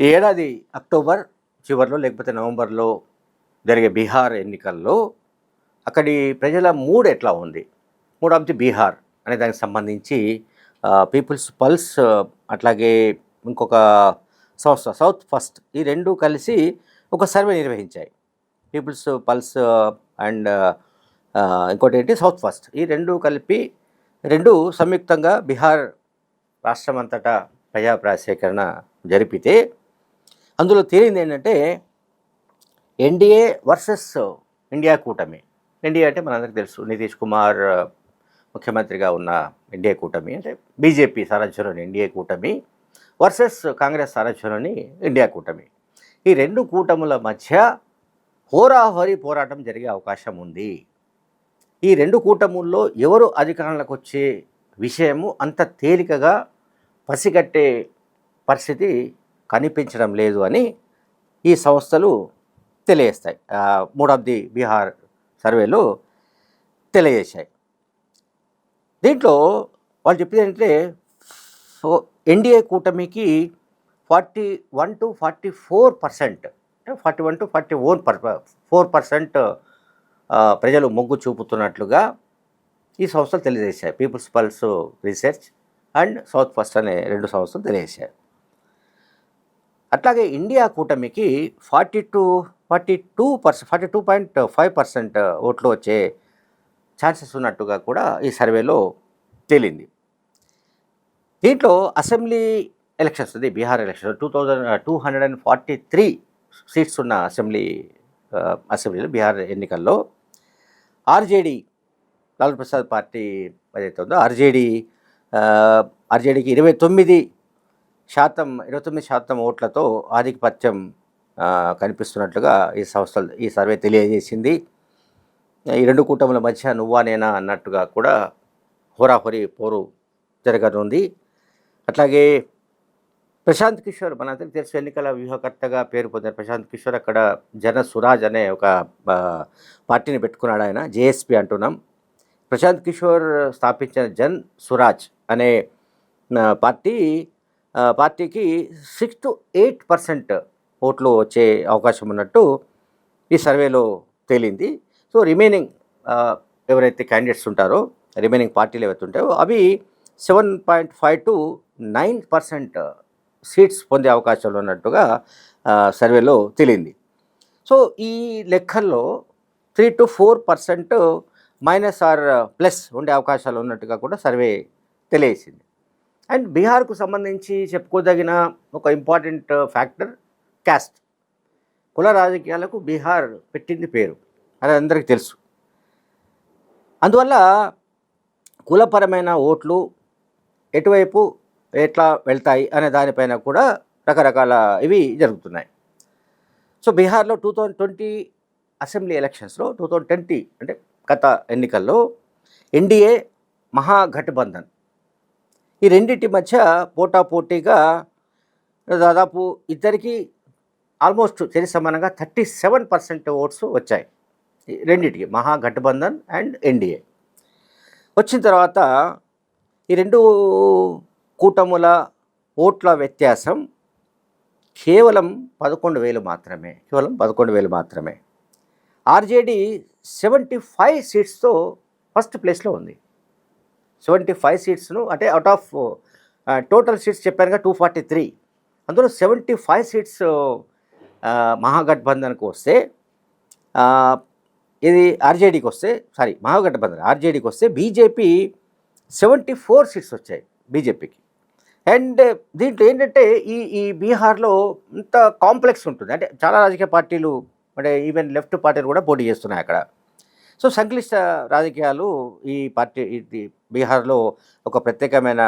ఈ ఏడాది అక్టోబర్ చివరిలో లేకపోతే నవంబర్లో జరిగే బీహార్ ఎన్నికల్లో అక్కడి ప్రజల మూడ్ ఎట్లా ఉంది? మూడ్ ఆఫ్ ది బీహార్ అనే దానికి సంబంధించి పీపుల్స్ పల్స్ అట్లాగే ఇంకొక సంస్థ సౌత్ ఫస్ట్ ఈ రెండు కలిసి ఒక సర్వే నిర్వహించాయి. పీపుల్స్ పల్స్ అండ్ ఇంకోటి ఏంటి? South first. ఈ రెండు కలిపి రెండు సంయుక్తంగా బీహార్ రాష్ట్రం అంతటా జరిపితే అందులో తేలింది ఏంటంటే ఎన్డీఏ వర్సెస్ ఇండియా కూటమి. ఎన్డీఏ అంటే మనందరికీ తెలుసు నితీష్ కుమార్ ముఖ్యమంత్రిగా ఉన్న ఎన్డీఏ కూటమి అంటే బీజేపీ సారథ్యంలోని ఎన్డీఏ కూటమి వర్సెస్ కాంగ్రెస్ సారథ్యంలోని ఇండియా కూటమి. ఈ రెండు కూటముల మధ్య హోరాహోరీ పోరాటం జరిగే అవకాశం ఉంది. ఈ రెండు కూటముల్లో ఎవరు అధికారంలోకి వచ్చే విషయము అంత తేలికగా పసిగట్టే పరిస్థితి కనిపించడం లేదు అని ఈ సంస్థలు తెలియజేస్తాయి. మూడ్ ఆఫ్ ది బీహార్ సర్వేలో తెలియజేశాయి. దీంట్లో వాళ్ళు చెప్పేది ఏంటంటే సో ఎన్డీఏ కూటమికి forty one to forty four percent forty one to forty one per four percent ప్రజలు మొగ్గు చూపుతున్నట్లుగా ఈ సంస్థలు తెలియజేశాయి. People's pulse research and south first అనే రెండు సంస్థలు తెలియజేశాయి. అట్లాగే ఇండియా కూటమికి forty two forty two percent forty two point five percent ఓట్లు వచ్చే ఛాన్సెస్ ఉన్నట్టుగా కూడా ఈ సర్వేలో తేలింది. దీంట్లో అసెంబ్లీ ఎలక్షన్స్ ఇది Bihar election two thousand two hundred and forty three seats ఉన్న అసెంబ్లీ అసెంబ్లీలో బీహార్ ఎన్నికల్లో ఆర్జేడీ లాలూ ప్రసాద్ పార్టీ ఏదైతే ఉందో ఆర్జేడీ ఆర్జేడీకి ఇరవై తొమ్మిది శాతం ఇరవై తొమ్మిది శాతం ఓట్లతో ఆధిపత్యం కనిపిస్తున్నట్లుగా ఈ సంస్థలు ఈ సర్వే తెలియజేసింది. ఈ రెండు కూటముల మధ్య నువ్వా నేనా అన్నట్టుగా కూడా హోరాహోరీ పోరు జరగనుంది. అట్లాగే ప్రశాంత్ కిషోర్ మన అందరికీ తెలుసు ఎన్నికల వ్యూహకర్తగా పేరు పొందిన ప్రశాంత్ కిషోర్ అక్కడ జన సురాజ్ అనే ఒక పార్టీని పెట్టుకున్నాడు ఆయన జేఎస్పి అంటున్నాం. ప్రశాంత్ కిషోర్ స్థాపించిన జన్ సురాజ్ అనే పార్టీ పార్టీకి సిక్స్ టు ఎయిట్ పర్సెంట్ ఓట్లు వచ్చే అవకాశం ఉన్నట్టు ఈ సర్వేలో తేలింది. సో రిమైనింగ్ ఎవరైతే క్యాండిడేట్స్ ఉంటారో రిమైనింగ్ పార్టీలు ఏవైతే ఉంటాయో అవి seven point five to nine percent seats పొందే అవకాశాలు ఉన్నట్టుగా సర్వేలో తేలింది. సో ఈ లెక్కల్లో three to four percent minus or plus ఉండే అవకాశాలు ఉన్నట్టుగా కూడా సర్వే తెలియసింది అండ్ బీహార్కు సంబంధించి చెప్పుకోదగిన ఒక ఇంపార్టెంట్ ఫ్యాక్టర్ క్యాస్ట్. కుల రాజకీయాలకు బీహార్ పెట్టింది పేరు. అది అందరికీ తెలుసు. అందువల్ల కులపరమైన ఓట్లు ఎటువైపు ఎట్లా వెళ్తాయి అనే దానిపైన కూడా రకరకాల ఇవి జరుగుతున్నాయి. సో బీహార్లో టూ థౌజండ్ ట్వంటీ అసెంబ్లీ ఎలక్షన్స్లో టూ థౌజండ్ ట్వంటీ అంటే గత ఎన్నికల్లో ఎన్డీఏ మహాగఠబంధన్ ఈ రెండింటి మధ్య పోటాపోటీగా దాదాపు ఇద్దరికి ఆల్మోస్ట్ సరి సమానంగా థర్టీ సెవెన్ పర్సెంట్ ఓట్స్ వచ్చాయి. రెండింటికి మహాగఠబంధన్ అండ్ ఎన్డీఏ. వచ్చిన తర్వాత ఈ రెండు కూటముల ఓట్ల వ్యత్యాసం కేవలం పదకొండు వేలు మాత్రమే కేవలం పదకొండు వేలు మాత్రమే. ఆర్జేడీ సెవెంటీ ఫైవ్ సీట్స్తో ఫస్ట్ ప్లేస్లో ఉంది. సెవెంటీ ఫైవ్ సీట్స్ను అంటే అవుట్ ఆఫ్ టోటల్ సీట్స్ చెప్పానుగా టూ ఫార్టీ త్రీ అందులో సెవెంటీ ఫైవ్ సీట్స్ మహాగఠబంధన్కి వస్తే ఇది ఆర్జేడీకి వస్తే సారీ మహాగఠబంధన్ ఆర్జేడీకి వస్తే బీజేపీ సెవెంటీ ఫోర్ సీట్స్ వచ్చాయి బీజేపీకి. అండ్ దీంట్లో ఏంటంటే ఈ ఈ బీహార్లో ఇంత కాంప్లెక్స్ ఉంటుంది. అంటే చాలా రాజకీయ పార్టీలు అంటే ఈవెన్ లెఫ్ట్ పార్టీలు కూడా పోటీ చేస్తున్నాయి అక్కడ. సో సంక్లిష్ట రాజకీయాలు ఈ పార్టీ ఇది బీహార్లో ఒక ప్రత్యేకమైన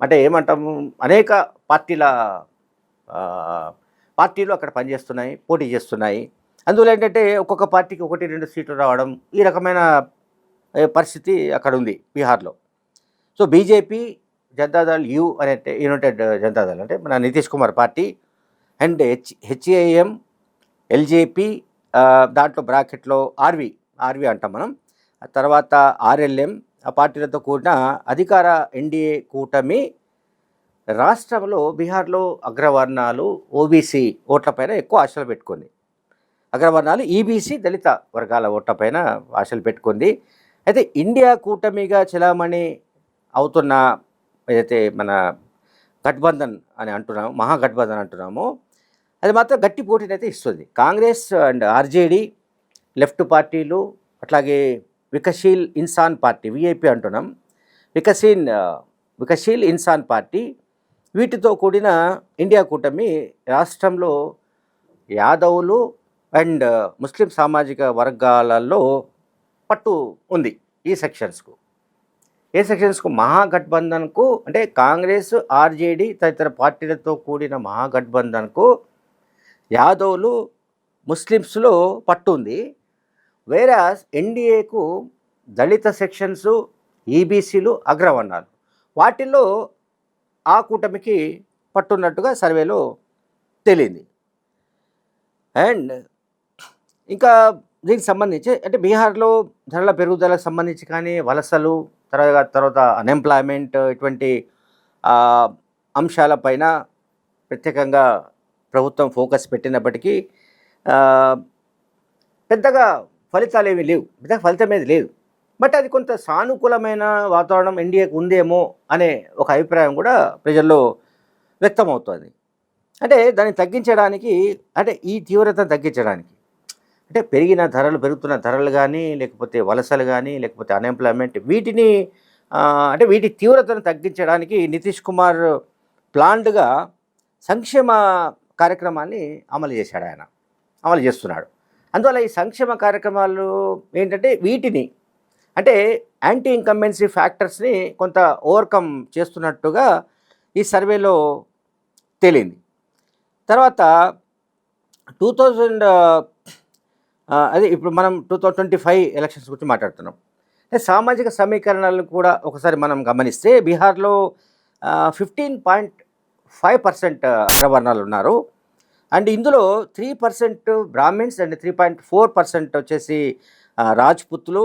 అంటే ఏమంటాము అనేక పార్టీల పార్టీలు అక్కడ పనిచేస్తున్నాయి పోటీ చేస్తున్నాయి. అందువల్ల ఏంటంటే ఒక్కొక్క పార్టీకి ఒకటి రెండు సీట్లు రావడం ఈ రకమైన పరిస్థితి అక్కడ ఉంది బీహార్లో. సో బీజేపీ జనతాదళ్ యూ అనే యునైటెడ్ జనతాదళ్ అంటే మన Nitish Kumar party and H HAM LJP దాంట్లో బ్రాకెట్లో ఆర్వి ఆర్వి అంటాం మనం. తర్వాత ఆర్ఎల్ఎం ఆ పార్టీలతో కూడిన అధికార ఎన్డీఏ కూటమి రాష్ట్రంలో బీహార్లో అగ్రవర్ణాలు ఓబీసీ ఓట్లపైన ఎక్కువ ఆశలు పెట్టుకుంది. అగ్రవర్ణాలు ఈబీసీ దళిత వర్గాల ఓట్లపైన ఆశలు పెట్టుకుంది. అయితే ఇండియా కూటమిగా చెలామణి అవుతున్న ఏదైతే మన గఠబంధన్ అని అంటున్నాము మహాగఠబంధన్ అంటున్నాము అది మాత్రం గట్టి పోటీని అయితే ఇస్తుంది. కాంగ్రెస్ అండ్ ఆర్జేడీ లెఫ్ట్ పార్టీలు అట్లాగే వికశీల్ ఇన్సాన్ పార్టీ విఐపి అంటున్నాం. వికసీన్ వికశీల్ ఇన్సాన్ పార్టీ వీటితో కూడిన ఇండియా కూటమి రాష్ట్రంలో యాదవులు అండ్ ముస్లిం సామాజిక వర్గాలలో పట్టు ఉంది ఈ సెక్షన్స్కు. ఏ సెక్షన్స్కు? మహాగఠబంధన్కు అంటే కాంగ్రెస్ ఆర్జేడీ తదితర పార్టీలతో కూడిన మహాగఠబంధన్కు యాదవులు ముస్లిమ్స్లో పట్టుంది వేరే ఎన్డీఏకు దళిత సెక్షన్స్ ఈబీసీలు అగ్రవర్ణాలు. వాటిల్లో ఆ కూటమికి పట్టున్నట్టుగా సర్వేలో తేలింది. అండ్ ఇంకా దీనికి సంబంధించి అంటే బీహార్లో ధరల పెరుగుదలకు సంబంధించి కానీ వలసలు తర్వాత తర్వాత అన్ఎంప్లాయ్మెంట్ ఇటువంటి అంశాల అంశాలపైన ప్రత్యేకంగా ప్రభుత్వం ఫోకస్ పెట్టినప్పటికీ పెద్దగా ఫలితాలు ఏమీ లేవు. పెద్దగా ఫలితం ఏది లేదు. బట్ అది కొంత సానుకూలమైన వాతావరణం ఎన్డీఏకి ఉందేమో అనే ఒక అభిప్రాయం కూడా ప్రజల్లో వ్యక్తమవుతుంది. అంటే దాన్ని తగ్గించడానికి అంటే ఈ తీవ్రతను తగ్గించడానికి అంటే పెరిగిన ధరలు పెరుగుతున్న ధరలు కానీ లేకపోతే వలసలు కానీ లేకపోతే అన్ఎంప్లాయ్మెంట్ వీటిని అంటే వీటి తీవ్రతను తగ్గించడానికి నితీష్ కుమార్ ప్లాన్డ్గా సంక్షేమ కార్యక్రమాన్ని అమలు చేశాడు ఆయన. అమలు చేస్తున్నాడు. అందువల్ల ఈ సంక్షేమ కార్యక్రమాలు ఏంటంటే వీటిని అంటే యాంటీ ఇన్కంబెన్సీ ఫ్యాక్టర్స్ని కొంత ఓవర్కమ్ చేస్తున్నట్టుగా ఈ సర్వేలో తేలింది. తర్వాత టూ థౌజండ్ అదే ఇప్పుడు మనం two thousand twenty five elections గురించి మాట్లాడుతున్నాం. సామాజిక సమీకరణాలను కూడా ఒకసారి మనం గమనిస్తే బీహార్లో ఫిఫ్టీన్ పాయింట్ ఫైవ్ పర్సెంట్ అగ్రవర్ణాలు ఉన్నారు అండ్ ఇందులో three percent Brahmins and three point four percent వచ్చేసి రాజ్పుత్లు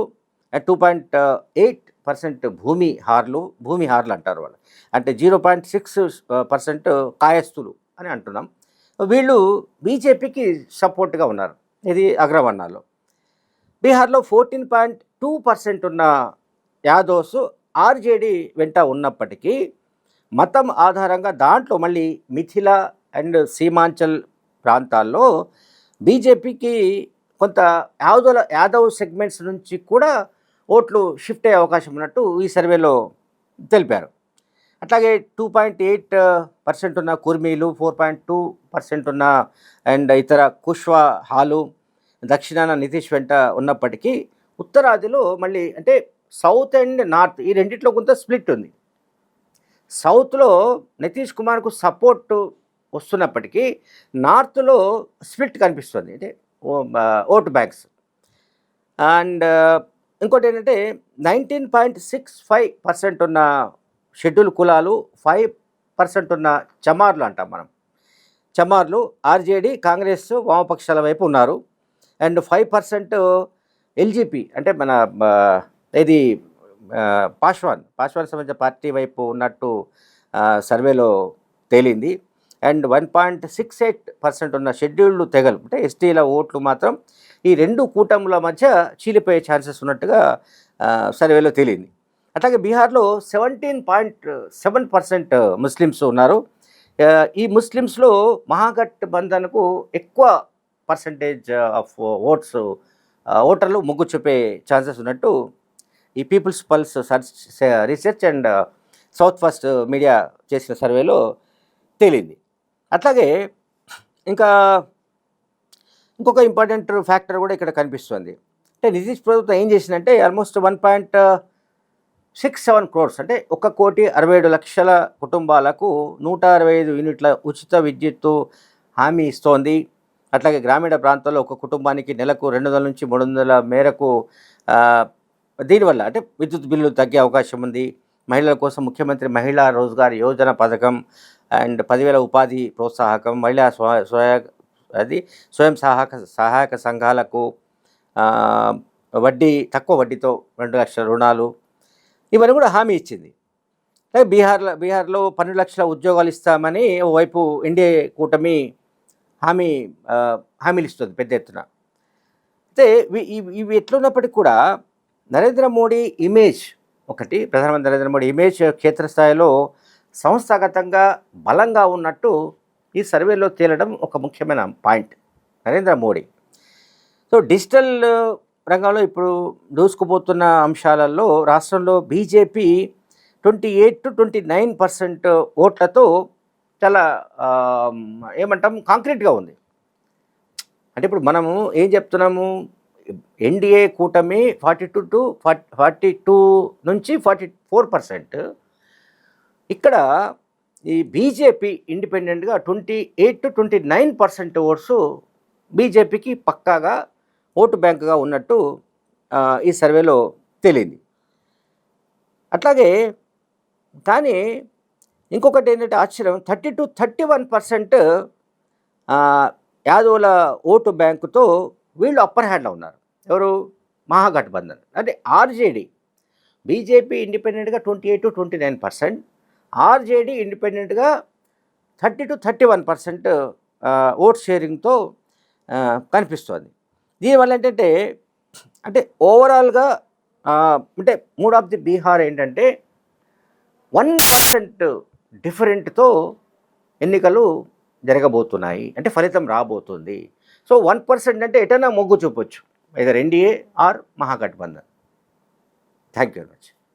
రాజ్పుత్లు టూ పాయింట్ ఎయిట్ పర్సెంట్ భూమి హార్లు భూమి హార్లు అంటారు వాళ్ళు. అంటే జీరో పాయింట్ సిక్స్ పర్సెంట్ కాయస్థులు అని అంటున్నాం. వీళ్ళు బీజేపీకి సపోర్ట్గా ఉన్నారు. ఇది అగ్రవర్ణాల్లో బీహార్లో ఫోర్టీన్ పాయింట్ టూ పర్సెంట్ ఉన్న యాదవ్స్ ఆర్జేడీ వెంట ఉన్నప్పటికీ మతం ఆధారంగా దాంట్లో మళ్ళీ మిథిల అండ్ సీమాంచల్ ప్రాంతాల్లో బీజేపీకి కొంత యాదవుల యాదవ్ సెగ్మెంట్స్ నుంచి కూడా ఓట్లు షిఫ్ట్ అయ్యే అవకాశం ఉన్నట్టు ఈ సర్వేలో తెలిపారు. అట్లాగే టూ పాయింట్ ఎయిట్ పర్సెంట్ ఉన్న కుర్మీలు ఫోర్ పాయింట్ టూ పర్సెంట్ ఉన్న అండ్ ఇతర కుష్వా హాలు దక్షిణాన నితీష్ వెంట ఉన్నప్పటికీ ఉత్తరాదిలో మళ్ళీ అంటే సౌత్ అండ్ నార్త్ ఈ రెండిట్లో కొంత స్ప్లిట్ ఉంది. సౌత్లో నితీష్ కుమార్కు సపోర్ట్ వస్తున్నప్పటికీ నార్త్లో స్ప్లిట్ కనిపిస్తుంది. అంటే ఓ- ఓటు బ్యాంక్స్. అండ్ ఇంకోటి ఏంటంటే nineteen point six five percent ఉన్న షెడ్యూల్ కులాలు ఫైవ్ పర్సెంట్ ఉన్న చమార్లు అంటాం మనం. చమార్లు ఆర్జేడీ కాంగ్రెస్ వామపక్షాల వైపు ఉన్నారు. అండ్ ఫైవ్ పర్సెంట్ ఎల్జీపీ అంటే మన ఇది పాశ్వాన్ పాశ్వాన్ సంబంధించిన పార్టీ వైపు ఉన్నట్టు సర్వేలో తేలింది. And one point six eight percent ఉన్న షెడ్యూల్డ్ తెగలు అంటే ఎస్టీల ఓట్లు మాత్రం ఈ రెండు కూటముల మధ్య చీలిపోయే ఛాన్సెస్ ఉన్నట్టుగా సర్వేలో తేలింది. అట్లాగే బీహార్లో seventeen point seven percent Muslims ఉన్నారు. ఈ ముస్లిమ్స్లో మహాగఠ్ బంధన్కు ఎక్కువ పర్సంటేజ్ ఆఫ్ ఓట్స్ ఓటర్లు మొగ్గు చూపే ఛాన్సెస్ ఉన్నట్టు ఈ people's pulse search research and south first media చేసిన సర్వేలో తేలింది. అట్లాగే ఇంకా ఇంకొక ఇంపార్టెంట్ ఫ్యాక్టర్ కూడా ఇక్కడ కనిపిస్తుంది. అంటే నితీష్ ప్రభుత్వం ఏం చేసిందంటే almost one point six seven crores అంటే ఒక కోటి అరవై ఏడు లక్షల కుటుంబాలకు నూట అరవై ఐదు యూనిట్ల ఉచిత విద్యుత్తు హామీ ఇస్తోంది. అట్లాగే గ్రామీణ ప్రాంతాల్లో ఒక కుటుంబానికి నెలకు రెండు వందల నుంచి మూడు వందల మేరకు uh, దీనివల్ల అంటే విద్యుత్ బిల్లు తగ్గే అవకాశం ఉంది. మహిళల కోసం ముఖ్యమంత్రి మహిళా రోజ్గార్ యోజన పథకం అండ్ పదివేల ఉపాధి ప్రోత్సాహకం మహిళా స్వయ అది స్వయం సహాయక సహాయక సంఘాలకు వడ్డీ తక్కువ వడ్డీతో రెండు లక్షల రుణాలు ఇవన్నీ కూడా హామీ ఇచ్చింది. అంటే బీహార్లో బీహార్లో పన్నెండు లక్షల ఉద్యోగాలు ఇస్తామని ఓవైపు ఎన్డీఏ కూటమి హామీ హామీలు ఇస్తుంది పెద్ద ఎత్తున. అయితే ఇవి ఇవి- ఇవి ఎట్లున్నప్పటికీ కూడా నరేంద్ర మోడీ ఇమేజ్ ఒకటి ప్రధానమంత్రి నరేంద్ర మోడీ ఇమేజ్ క్షేత్రస్థాయిలో సంస్థాగతంగా బలంగా ఉన్నట్టు ఈ సర్వేలో తేలడం ఒక ముఖ్యమైన point Narendra Modi. So digital రంగంలో ఇప్పుడు దూసుకుపోతున్న అంశాలలో రాష్ట్రంలో BJP twenty eight to twenty nine percent ఓట్లతో చాలా ఏమంటాం కాంక్రీట్గా ఉంది. అంటే ఇప్పుడు మనము ఏం చెప్తున్నాము? ఎన్డీఏ కూటమి forty two to forty two నుంచి ఫార్టీ ఫోర్ పర్సెంట్. ఇక్కడ ఈ బీజేపీ ఇండిపెండెంట్గా twenty eight to twenty nine percent votes బీజేపీకి పక్కాగా ఓటు బ్యాంకుగా ఉన్నట్టు ఈ సర్వేలో తేలింది. అట్లాగే కానీ ఇంకొకటి ఏంటంటే ఆశ్చర్యం thirty to thirty one percent యాదవుల ఓటు బ్యాంకుతో వీళ్ళు అప్పర్ హ్యాండ్లో ఉన్నారు. ఎవరు? మహాగఠబంధన్. అంటే ఆర్జేడీ. బీజేపీ ఇండిపెండెంట్గా twenty eight to twenty nine percent. RJD ఇండిపెండెంట్గా thirty to thirty one percent vote షేరింగ్తో కనిపిస్తోంది. దీనివల్ల ఏంటంటే అంటే ఓవరాల్గా అంటే మూడ్ ఆఫ్ ది బీహార్ ఏంటంటే వన్ పర్సెంట్ డిఫరెంట్తో ఎన్నికలు జరగబోతున్నాయి. అంటే ఫలితం రాబోతుంది. సో వన్ పర్సెంట్ అంటే ఎటైనా మొగ్గు చూపొచ్చు. Either NDA or Mahagathbandhan thank you very much